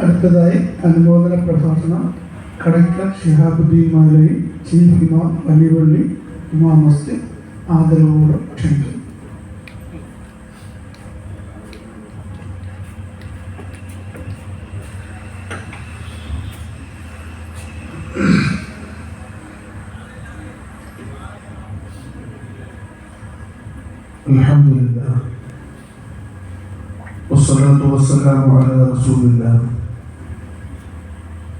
അടുത്തതായി അനുമോദന പ്രഭാഷണം കടയ്ക്കൽ ഷിഹാബുദ്ദീൻ മാലയും ചീഫ് ഇമാം വലിവള്ളി ഉമാ മസ്ജിദ് ആദരവോടെ ക്ഷണിക്കുന്നു الحمد لله والصلاة والسلام على رسول الله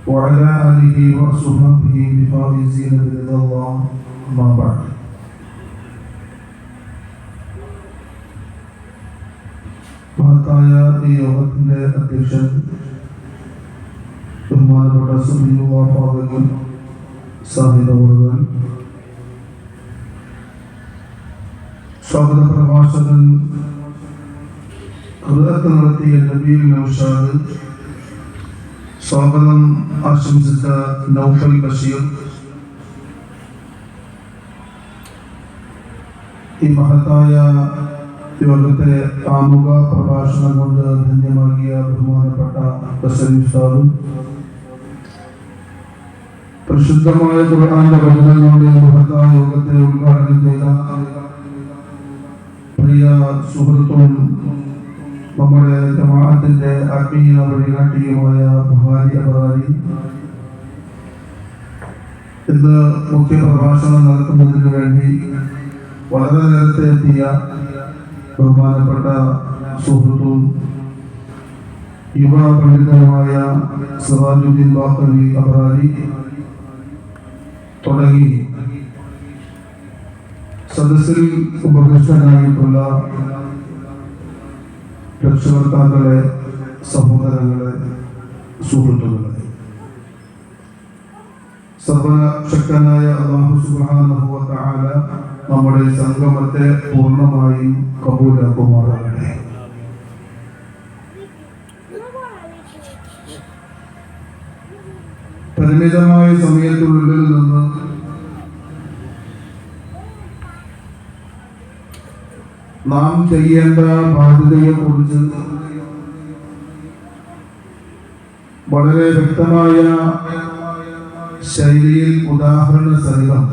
وعلى آله وصحبه بفائزين برضا الله أما بعد മഹത്തായ ഈ യോഗത്തിന്റെ അധ്യക്ഷൻ ബഹുമാനപ്പെട്ട സുബിയുവാ ഫാദറുകൾ സാഹിബുകൾ സ്വാഗത പ്രഭാഷകൻ ഹൃദയത്ത് നടത്തിയ നബീൽ നൌഷാദ് സ്വാഗതം ആശംസിച്ച നൗഫൽ ബഷീർ ഈ മഹത്തായ യോഗത്തെ ആമുഖ പ്രഭാഷണം കൊണ്ട് ധന്യമാക്കിയ ബഹുമാനപ്പെട്ട ബസൽ ഉസ്താദും പരിശുദ്ധമായ ഖുർആന്റെ വചനങ്ങളുടെ മഹത്തായ യോഗത്തെ ഉദ്ഘാടനം ചെയ്ത പ്രിയ സുഹൃത്തും നമ്മുടെ ജമാഅത്തിന്റെ ആത്മീയ വഴികാട്ടിയുമായ ബുഹാരി അബാരി ഇന്ന് മുഖ്യ പ്രഭാഷണം നടത്തുന്നതിന് വേണ്ടി വളരെ നേരത്തെ എത്തിയ ബഹുമാനപ്പെട്ട സുഹൃത്തും യുവ പണ്ഡിതനുമായ സിറാജുദ്ദീൻ ബാക്കവി അബറാരി തുടങ്ങി. സദസ്സിൽ ഉപകൃഷ്ടനായിട്ടുള്ള രക്ഷകർത്താക്കളെ സഹോദരങ്ങളെ സുഹൃത്തുക്കളെ. സർവശക്തനായ അള്ളാഹു തആല നമ്മുടെ സംഗമത്തെ പൂർണമായും കബൂലാക്കുമാറാകട്ടെ. പരിമിതമായ സമയത്തിനുള്ളിൽ നിന്ന് നാം ചെയ്യേണ്ട ബാധ്യതയെ കുറിച്ച് വളരെ വ്യക്തമായ ശൈലിയിൽ ഉദാഹരണ സഹിതം.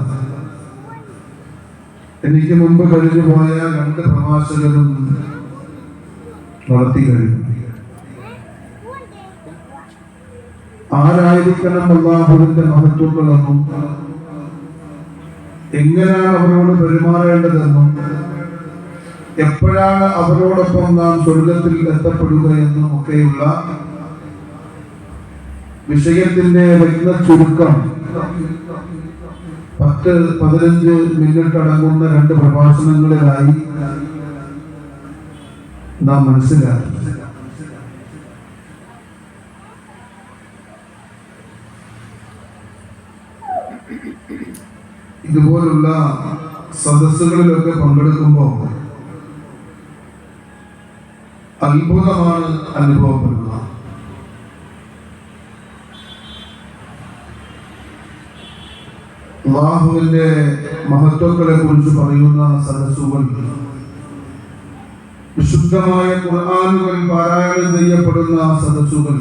എനിക്ക് മുമ്പ് കഴിഞ്ഞു പോയ രണ്ട് പ്രഭാഷകരും നടത്തി കഴിഞ്ഞു. ആരായിരിക്കണം അള്ളാഹുവിന്റെ മഹത്വങ്ങളെന്നും എങ്ങനെയാണ് അവരോട് പെരുമാറേണ്ടതെന്നും എപ്പോഴാണ് അവരോടൊപ്പം നാം സ്വർഗത്തിൽ എത്തപ്പെടുക എന്നും ഒക്കെയുള്ള വിഷയത്തിന്റെ വ്യക്ത ചുരുക്കം പത്ത് പതിനഞ്ച് മിനിറ്റ് അടങ്ങുന്ന രണ്ട് പ്രഭാഷണങ്ങളിലായി നാം മനസ്സിലാക്കി. ഇതുപോലുള്ള സദസ്സുകളിലൊക്കെ പങ്കെടുക്കുമ്പോൾ അത്ഭുതമാണ് അനുഭവപ്പെടുന്നത്. അള്ളാഹുവിന്റെ മഹത്വങ്ങളെ കുറിച്ച് പറയുന്ന സദസ്സുകൾ വിശുദ്ധമായ ഖുർആാനുകൾ പാരായണം ചെയ്യപ്പെടുന്ന സദസ്സുകൾ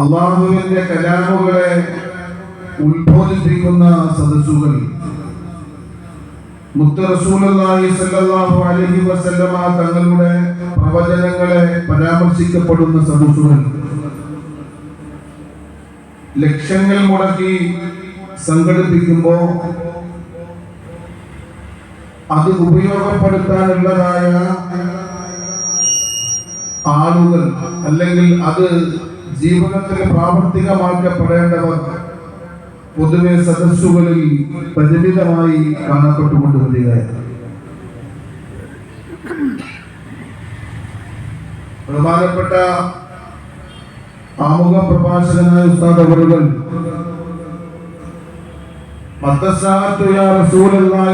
അള്ളാഹുവിന്റെ കലാമുകളെ ഉത്ബോധിപ്പിക്കുന്ന സദസ്സുകൾ തങ്ങളുടെ പ്രവചനങ്ങളെ പരാമർശിക്കപ്പെടുന്ന സദസ്സുകൾ. ലക്ഷങ്ങൾ മുടക്കി സംഘടിപ്പിക്കുമ്പോൾ അത് ഉപയോഗപ്പെടുത്താനുള്ളതായ ആളുകൾ അല്ലെങ്കിൽ അത് ജീവിതത്തിൽ പ്രാവർത്തികമാക്കപ്പെടേണ്ടവർ പൊതുവെ സദസ്സുകളിൽ പരിമിതമായി കാണപ്പെട്ടുകൊണ്ട് ബഹുമാനപ്പെട്ട ആമുഖ പ്രഭാഷകനായ ഉസ്താദ്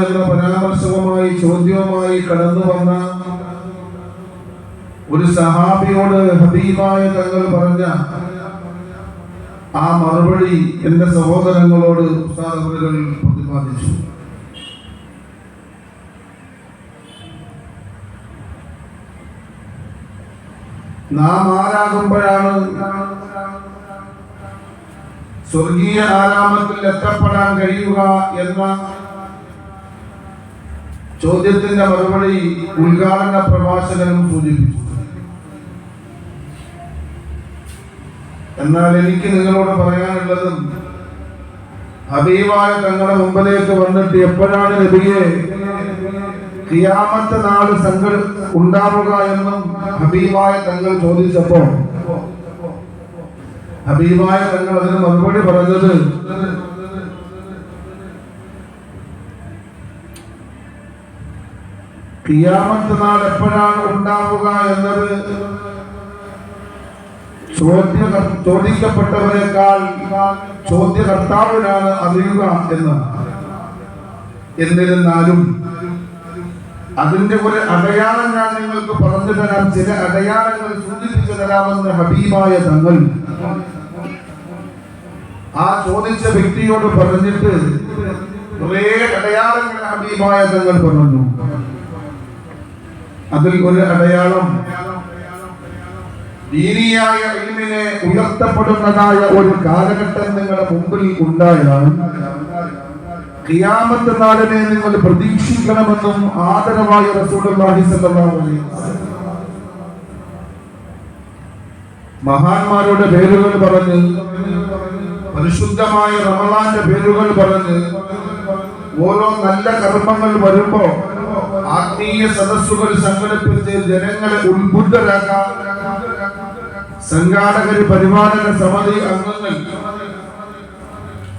എന്ന പരാമർശവുമായി ചോദ്യവുമായി കടന്നു വന്ന ഒരു സഹാബിയോട് ഹബീബായ തങ്ങൾ പറഞ്ഞ ആ മറുപടി എന്റെ സഹോദരങ്ങളോട് പ്രതിപാദിച്ചു. നാം ആരാകുമ്പോഴാണ് സ്വർഗീയ ആരാമത്തിൽ എത്തപ്പെടാൻ കഴിയുക എന്ന ചോദ്യത്തിന്റെ മറുപടി ഉദ്ഘാടന പ്രഭാഷകനും സൂചിപ്പിച്ചു. എന്നാൽ എനിക്ക് നിങ്ങളോട് പറയാനുള്ളതും ഹബീബായ തങ്ങളുടെ മുമ്പിലേക്ക് വന്നിട്ട് എപ്പോഴാണ് നബിയെ ഖിയാമത്ത് നാൾ സംഘ ഉണ്ടാവുക എന്നും ഹബീബായ തങ്ങൾ ചോദിച്ചപ്പോ ഹബീബായ തങ്ങൾ അതിന് മറുപടി പറഞ്ഞത് ഖിയാമത്ത് നാൾ എപ്പോഴാണ് ഉണ്ടാവുക എന്നത് ചോദിക്കപ്പെട്ടവരെക്കാൾ ചോദ്യകർത്താവിനാണ് അറിയുക എന്ന്. എന്നിരുന്നാലും അതിന്റെ ഒരു അടയാളം ഞാൻ നിങ്ങൾക്ക് പറഞ്ഞു തരാം. ചില അടയാളങ്ങൾ സൂചിപ്പിച്ചു തരാമെന്ന് ഹബീബായ തങ്ങൾ ആ ചോദിച്ച വ്യക്തിയോട് പറഞ്ഞിട്ട് കുറേ അടയാളങ്ങൾ ഹബീബായ തങ്ങൾ പറഞ്ഞു. അതിൽ ഒരു അടയാളം ദീനിയായ ഇൽമിനെ ഉയർത്തപ്പെടുന്നതായ ഒരു കാലഘട്ടം നിങ്ങളുടെ മുമ്പിൽ ഉണ്ടായതാണ് ഖിയാമത്ത് നാളിനെ നിങ്ങൾ പ്രതീക്ഷിക്കണമെന്നും ആദരവായ റസൂലുള്ളാഹി മഹാന്മാരുടെ പേരുകൾ പറഞ്ഞ് പരിശുദ്ധമായ റമളാന്റെ പേരുകൾ പറഞ്ഞ് ഓരോ നല്ല കർമ്മങ്ങൾ വരുമ്പോ ആത്മീയ സദസ്സുകൾ സംഘടിപ്പിച്ച് ജനങ്ങളെ ഉത്ബുദ്ധരാക്കാൻ സംഘാടകര് പരിപാലന സമിതി അംഗങ്ങൾ.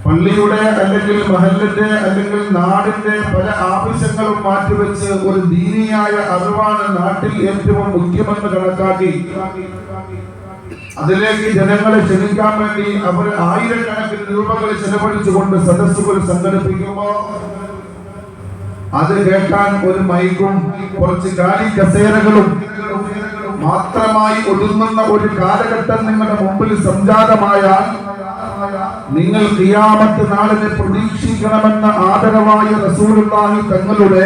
പള്ളിയുടെ അല്ലെങ്കിൽ മഹലിന്റെ അല്ലെങ്കിൽ നാടിന്റെ പല ആവശ്യങ്ങളും മാറ്റിവെച്ച് ഒരു ദീനിയായ അറിവാണ് നാട്ടിൽ ഏറ്റവും മുഖ്യമെന്ന് കണക്കാക്കി. അതിലേക്ക് ജനങ്ങളെ ക്ഷണിക്കാൻ വേണ്ടി അവർ ആയിരക്കണക്കിന് രൂപകൾ ചെലവഴിച്ചുകൊണ്ട് സദസ്സുകൾ സംഘടിപ്പിക്കുമ്പോ അത് കേൾക്കാൻ ഒരു മൈക്കും കുറച്ച് കാലി കസേരകളും മാത്രമായി ഒതുങ്ങുന്ന ഒരു കാലഘട്ടം നിങ്ങളുടെ മുമ്പിൽ സംജാതമായ നിങ്ങൾ ഖിയാമത്ത് നാളിനെ പ്രതീക്ഷിക്കണമെന്ന ആദരവായ റസൂലുള്ളാഹി തങ്ങളുടെ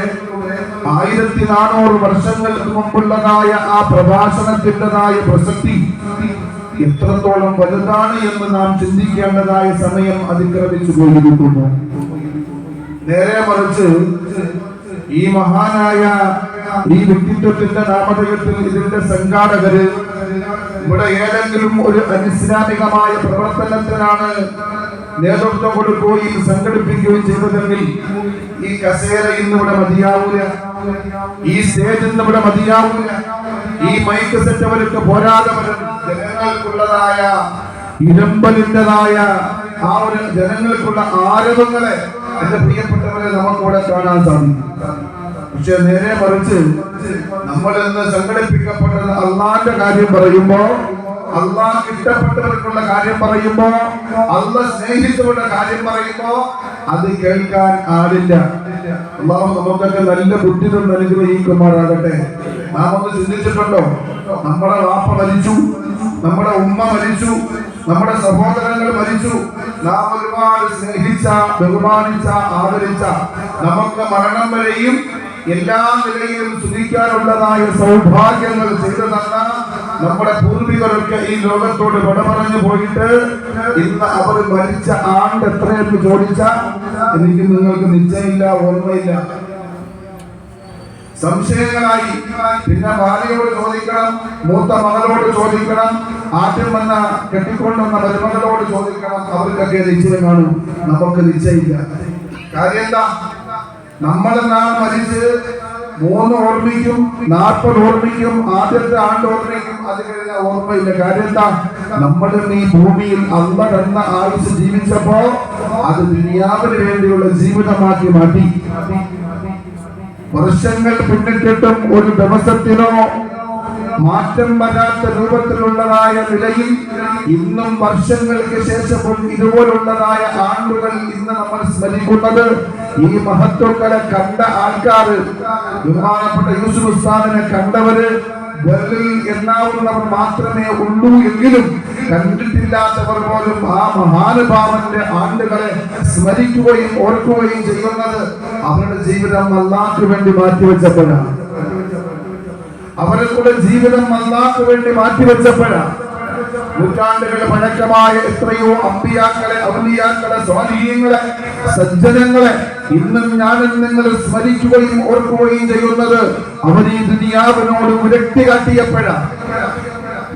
ആയിരത്തി നാനൂറ് വർഷങ്ങൾക്ക് മുമ്പുള്ളതായ ആ പ്രഭാഷണത്തിന്റെതായ പ്രസക്തി എത്രത്തോളം വലുതാണ് എന്ന് നാം ചിന്തിക്കേണ്ടതായ സമയം അതിക്രമിച്ചു പോയിരിക്കുന്നു. നേരെ മറിച്ച് ഈ മഹാനായ ഈ വ്യക്തിത്വത്തിന്റെ നാമധേയത്തിൽ ഇതിന്റെ സംഘാടകര് ഇവിടെ ഏതെങ്കിലും ഒരു അനുസ്ലാമികമായ പ്രവർത്തനത്തിനാണ് നേതൃത്വം കൊടുക്കുകയും സംഘടിപ്പിക്കുകയും ചെയ്തതെങ്കിൽ ഈ കസേര ഇന്ന് ഇവിടെ മതിയാവൂല. ഈ സ്റ്റേജ് ഇന്ന് ഇവിടെ മതിയാവൂല. ഈ മൈക്ക് സെറ്റ് അവർക്ക് പോരാതെ ജനങ്ങൾക്കുള്ളതായ ഇരമ്പലിന്റെതായ ആ ഒരു ജനങ്ങൾക്കുള്ള ആരവങ്ങളെ എന്റെ പ്രിയപ്പെട്ടവരെ നമുക്കിവിടെ കാണാൻ സാധിക്കും. പക്ഷെ നേരെ മറിച്ച് നമ്മൾ ഇന്ന് സംഘടിപ്പിക്കപ്പെട്ടത് അള്ളാന്റെ കാര്യം പറയുമ്പോ അള്ളാഹ് ഇഷ്ടപ്പെട്ടവർക്കുള്ള കാര്യം പറയുമ്പോ അള്ള സ്നേഹിച്ചവരുടെ കാര്യം പറയുമ്പോ അത് കേൾക്കാൻ ആളില്ല. അള്ളാഹു നമുക്കൊക്കെ നല്ല ബുദ്ധി അനുഗ്രഹിക്കുമാറാകട്ടെ. നാം ഒന്ന് ചിന്തിച്ചിട്ടുണ്ടോ? നമ്മുടെ വാപ്പ മരിച്ചു. നമ്മുടെ ഉമ്മ മരിച്ചു. നമ്മുടെ സഹോദരങ്ങൾ മരിച്ചു. നാം ഒരുപാട് സ്നേഹിച്ച ബഹുമാനിച്ച ആദരിച്ച നമുക്ക് മരണം വരെയും എല്ലാ നിലയിലും സ്തുതിക്കാനുള്ളതായ സൗഭാഗ്യങ്ങൾ ചെയ്തു തന്ന നമ്മുടെ പൂർവികരൊക്കെ ഈ ലോകത്തോട് വിട പറഞ്ഞു പോയിട്ട് ഇന്ന് അവർ മരിച്ച ആണ്ട് എത്രയെന്ന് ചോദിച്ച എനിക്ക് നിങ്ങൾക്ക് നിശ്ചയമില്ല ഓർമ്മയില്ല. സംശയങ്ങളായി. പിന്നെ ഭാര്യയോട് ചോദിക്കണം മൂത്ത മകളോട് ചോദിക്കണം ആദ്യം വന്ന കെട്ടിക്കൊണ്ടുവന്ന മരുമകളോട് ചോദിക്കണം അവർക്കൊക്കെ നിശ്ചയം കാണും. നമുക്ക് നിശ്ചയില്ല കാര്യം എന്താ? നമ്മൾ നാം മരിച്ച് മൂന്ന് ഓർമ്മിക്കും നാൽപ്പത് ഓർമ്മിക്കും ആദ്യത്തെ ആണ്ട് ഓർമ്മിക്കും അത് കഴിഞ്ഞ ഓർമ്മയില്ല. കാര്യം എന്താ? നമ്മളും ഈ ഭൂമിയിൽ അല്ല കണ്ണ ആയുസ് ജീവിച്ചപ്പോ അത് ദുനിയാവിന് വേണ്ടിയുള്ള ജീവിതമാക്കി മാറ്റി. വർഷങ്ങൾ പിന്നിട്ടിട്ടും ഒരു ദിവസത്തിനോ മാറ്റം വരാത്ത രൂപത്തിലുള്ളതായ നിലയിൽ ഇന്നും വർഷങ്ങൾക്ക് ശേഷവും ഇതുപോലുള്ളതായ ആണ്ടുകൾ ഇന്ന് നമ്മൾ സ്മരിക്കുന്നത് ഈ മഹത്വക്കളെ കണ്ട ആൾക്കാർ ബഹുമാനപ്പെട്ട യൂസുഫ് ഉസ്താദിനെ കണ്ടവര് ബെർലിൻ എന്നാവുന്നവർ മാത്രമേ ഉള്ളൂ എങ്കിലും കണ്ടിട്ടില്ലാത്തവർ പോലും ആ മഹാനുഭാവന്റെ ആണ്ടുകളെ സ്മരിക്കുകയും ഓർക്കുകയും ചെയ്യുന്നത് അവരുടെ ജീവിതം അല്ലാക്ക് വേണ്ടി മാറ്റിവെച്ചപ്പോഴാണ്. അവരുടെ ജീവിതം അല്ലാക്ക് വേണ്ടി മാറ്റിവെച്ചപ്പോഴാണ്. നൂറ്റാണ്ടുകളുടെ പഴക്കമായ എത്രയോ അമ്പിയാക്കളെ ഔലിയാക്കളെ സ്വാധീനങ്ങളെ സജ്ജനങ്ങളെ ഇന്നും ഞാനും നിങ്ങൾ സ്മരിക്കുകയും ഓർക്കുകയും ചെയ്യുന്നത് അവരീ ദുനിയാവിനോട് വിരക്തി കാട്ടിയപ്പോഴാണ്.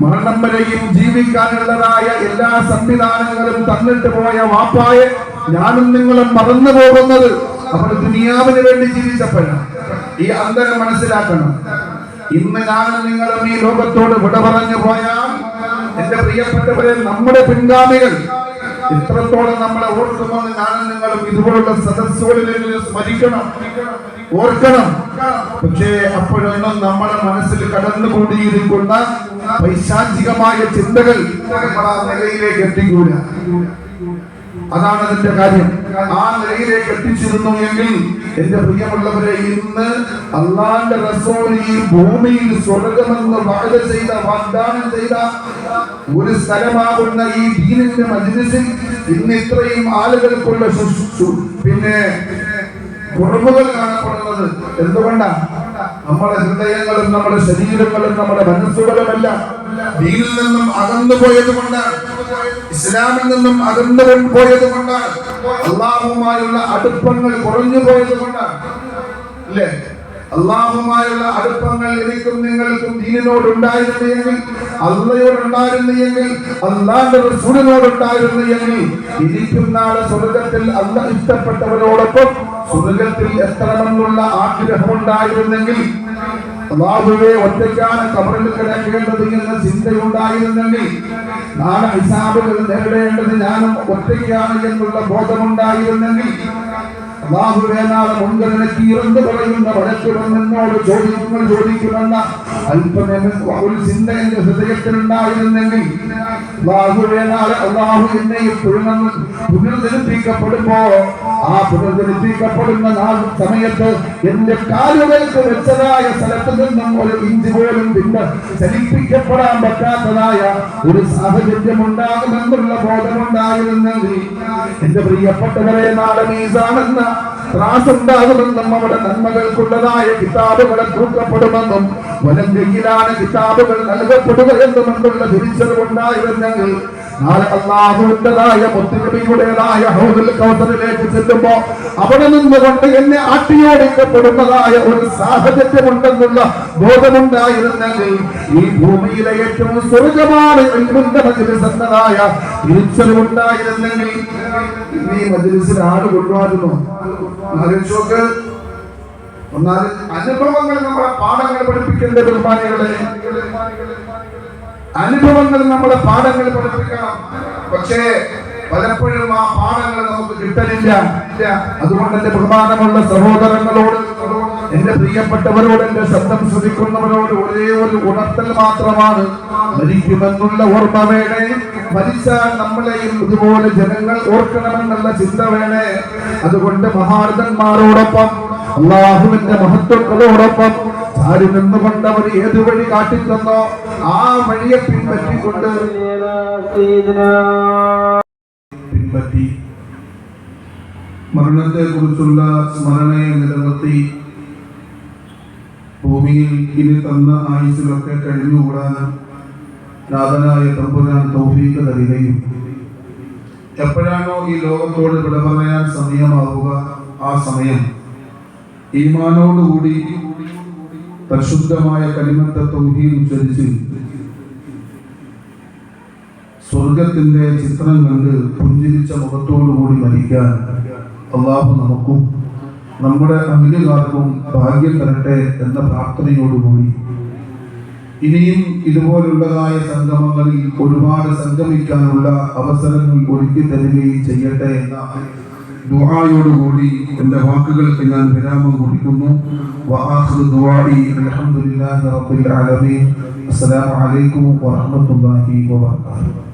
മരണം വരെയും ജീവിക്കാനുള്ളതായ എല്ലാ സംവിധാനങ്ങളും തന്നിട്ട് പോയ വാപ്പായെ ഞാനും നിങ്ങളും മറന്നു പോകുന്നത് അവർ ദുനിയാവിന് വേണ്ടി ജീവിച്ചപ്പോഴാണ്. ഈ അന്തരം മനസ്സിലാക്കണം. ഇന്ന് ഞാനും നിങ്ങളും ഈ ലോകത്തോട് വിട പറഞ്ഞു പോയാൽ എന്റെ പ്രിയപ്പെട്ടവരെ നമ്മുടെ പിൻഗാമികൾ ഇത്രത്തോളം നമ്മളെ ഓർക്കുമെന്ന് ഞാനും നിങ്ങളും ഇതുപോലുള്ള സദസ്സുകളിൽ സ്മരിക്കണം. ഓർക്കണം. പക്ഷേ അപ്പോഴൊന്നും നമ്മുടെ മനസ്സിൽ കടന്നുകൂടിയിരിക്കുന്ന പൈശാചികമായ ചിന്തകൾ നിലയിലേക്ക് എത്തിക്കൂല. അതാണ് അതിന്റെ കാര്യം. ആ നിലയിലേക്ക് എത്തിച്ചിരുന്നു എങ്കിൽ എന്റെ പ്രിയമുള്ളവരെ ഇന്ന് അള്ളാന്റെ റസൂൽ ഈ ഭൂമിയിൽ സ്വർഗമെന്ന് വാഗ്ദ ചെയ്ത വാഗ്ദാനം ചെയ്ത ഒരു സ്ഥലമാകുന്ന ഈ ദീനിന്റെ മജ്ലിസിൽ ഇന്ന് ഇത്രയും ആളുകൾക്കുള്ള പിന്നെ കുറവുകൾ കാണപ്പെടുന്നത് എന്തുകൊണ്ടാണ്? നമ്മുടെ ഹൃദയങ്ങളും നമ്മുടെ ശരീരങ്ങളും നമ്മുടെ മനസ്സുകളുമെല്ലാം ദീനിൽ നിന്നും അകന്നു പോയത് കൊണ്ട് ഇസ്ലാമിൽ നിന്നും അകന്നു പോയത് കൊണ്ട് അള്ളാഹുമായുള്ള അടുപ്പങ്ങൾ കുറഞ്ഞു പോയത് കൊണ്ട് അല്ലേ? അള്ളാഹുമായുള്ള അടുപ്പങ്ങൾ എനിക്കും നിങ്ങൾക്കും ദീനിനോട് ഉണ്ടായിരുന്നെങ്കിൽ അള്ളയോടുണ്ടായിരുന്നെങ്കിൽ അള്ളാന്റെ റസൂലിനോട് ഉണ്ടായിരുന്നെങ്കിൽ നാളെ സ്വർഗത്തിൽ അല്ല ഇഷ്ടപ്പെട്ടവരോടൊപ്പം സ്വർഗത്തിൽ എത്തണമെന്നുള്ള ആഗ്രഹം ഉണ്ടായിരുന്നെങ്കിൽ അള്ളാഹുവെ ഒറ്റയ്ക്കാണ് കബറിൽ കിടക്കേണ്ടത് എന്ന ചിന്തയുണ്ടായിരുന്നെങ്കിൽ നാളെ ഹിസാബുകൾ നേരിടേണ്ടത് ഞാനും ഒറ്റയ്ക്കാണ് എന്നുള്ള ബോധമുണ്ടായിരുന്നെങ്കിൽ ഇറന്നു പറയുന്ന വഴക്ക് വന്നെന്നോട് ചോദ്യങ്ങൾ ചോദിക്കുമെന്ന അല്പനേമ ഒരു ചിന്ത എന്റെ ഹൃദയത്തിലുണ്ടായിരുന്നെങ്കിൽ അള്ളാഹുവേ നാളെ അള്ളാഹു എന്നെ പുനർന്ന് പുനർജനിപ്പിക്കപ്പെടുമ്പോ ആ പുനർജനിപ്പിക്കപ്പെടുന്ന നാൾ സമയത്ത് എന്റെ കാലുകൾക്ക് വെച്ചതായ സ്ഥലത്ത് നിന്നും ഒരു ഇഞ്ച് പോലും പിന്നെ ചലിപ്പിക്കപ്പെടാൻ പറ്റാത്തതായ ഒരു സാഹചര്യം ഉണ്ടാകുമെന്നുള്ള ബോധമുണ്ടായിരുന്നെങ്കിൽ എന്റെ പ്രിയപ്പെട്ടവരെ നാളെ മീസാണെന്ന ത്രാസുണ്ടാകുമെന്നും അവിടെ നന്മകൾക്കുള്ളതായ കിതാബുകളെ തൂക്കപ്പെടുമെന്നും വലം കയ്യിലാണ് കിതാബുകൾ നൽകപ്പെടുക എന്നുമെന്നുള്ള തിരിച്ചറിവുണ്ടായിരുന്നെങ്കിൽ നാളെ അള്ളാഹുവിന്റെതായ മുത്തുനബിയുടേതായ ഹൗദുൽ കൗസറിലേക്ക് ചെല്ലുമ്പോ അവിടെ നിന്നുകൊണ്ട് എന്നെ ആട്ടിയോടിക്കപ്പെടുന്നതായ ഒരു സാഹചര്യമുണ്ടെന്നുള്ള ബോധമുണ്ടായിരുന്നെങ്കിൽ ഈ ഭൂമിയിലെ ഏറ്റവും സ്വർഗമാണ് സന്നതായ തിരിച്ചറിവുണ്ടായിരുന്നെങ്കിൽ ഈ മജ്ലിസിൽ ആട് കൊണ്ടുവാരുന്നു. അനുഭവങ്ങൾ നമ്മളെ പാഠങ്ങൾ പഠിപ്പിക്കേണ്ട ബഹുമാനികളെ അനുഭവങ്ങൾ നമ്മുടെ പാഠങ്ങൾ പഠിപ്പിക്കണം. പക്ഷേ പലപ്പോഴും ആ പാഠങ്ങൾ നമുക്ക് കിട്ടലില്ല. അതുകൊണ്ട് എന്റെ പ്രധാനമുള്ള സഹോദരങ്ങളോട് എന്റെ പ്രിയപ്പെട്ടവരോട് എന്റെ ശബ്ദം ശ്രദ്ധിക്കുന്നവരോട് ഒരേ ഒരു ഉണർത്തൽ മാത്രമാണ്. മരിക്കുമെന്നുള്ള ഓർമ്മ വേണേ. മരിച്ചാൽ നമ്മളെയും ഇതുപോലെ ജനങ്ങൾ ഓർക്കണമെന്നുള്ള ചിന്ത വേണേ. അതുകൊണ്ട് മഹാരഥന്മാരോടൊപ്പം അള്ളാഹുവിന്റെ മഹത്വങ്ങളോടൊപ്പം നിന്നുകൊണ്ട് അവർ ഏത് വഴി കാട്ടിൽ തന്നോ ആ വഴിയെ പിൻപറ്റിക്കൊണ്ട് പിൻപറ്റി. മരണത്തെ കുറിച്ചുള്ള സ്മരണയെ നിലനിർത്തി. ഭൂമിയിൽ ഇനി തന്ന ആയുസിലൊക്കെ കഴിഞ്ഞുകൂടാൻ നാഥനായ തമ്പുരാൻ തൗഫീക്ക് തരികയും. എപ്പോഴാണോ ഈ ലോകത്തോട് വിട പറയാൻ സമയമാവുക ആ സമയം. ഈമാനോടുകൂടി പരിശുദ്ധമായ തൗഹീദ് ഉച്ചരിച്ച് സ്വർഗത്തിന്റെ ചിത്രം കണ്ട് പുഞ്ചിരിച്ച മുഖത്തോടുകൂടി മരിക്കാൻ അള്ളാഹു നമുക്കും നമ്മുടെ അമിലുകാർക്കും ഭാഗ്യം തരട്ടെ എന്ന പ്രാർത്ഥനയോടുകൂടി ഇനിയും ഇതുപോലുള്ളതായ സംഗമങ്ങളിൽ ഒരുപാട് സംഗമിക്കാനുള്ള അവസരങ്ങൾ ഒരുക്കി തരികയും ചെയ്യട്ടെ എന്ന ദുആയോടുകൂടി എന്റെ വാക്കുകൾക്ക് ഞാൻ വിരാമം കുറിക്കുന്നു. വആഖിറു ദുആഇ അൽഹംദുലില്ലാഹി റബ്ബിൽ ആലമീൻ. അസ്സലാമു അലൈക്കും വറഹ്മത്തുള്ളാഹി വബറകാതുഹു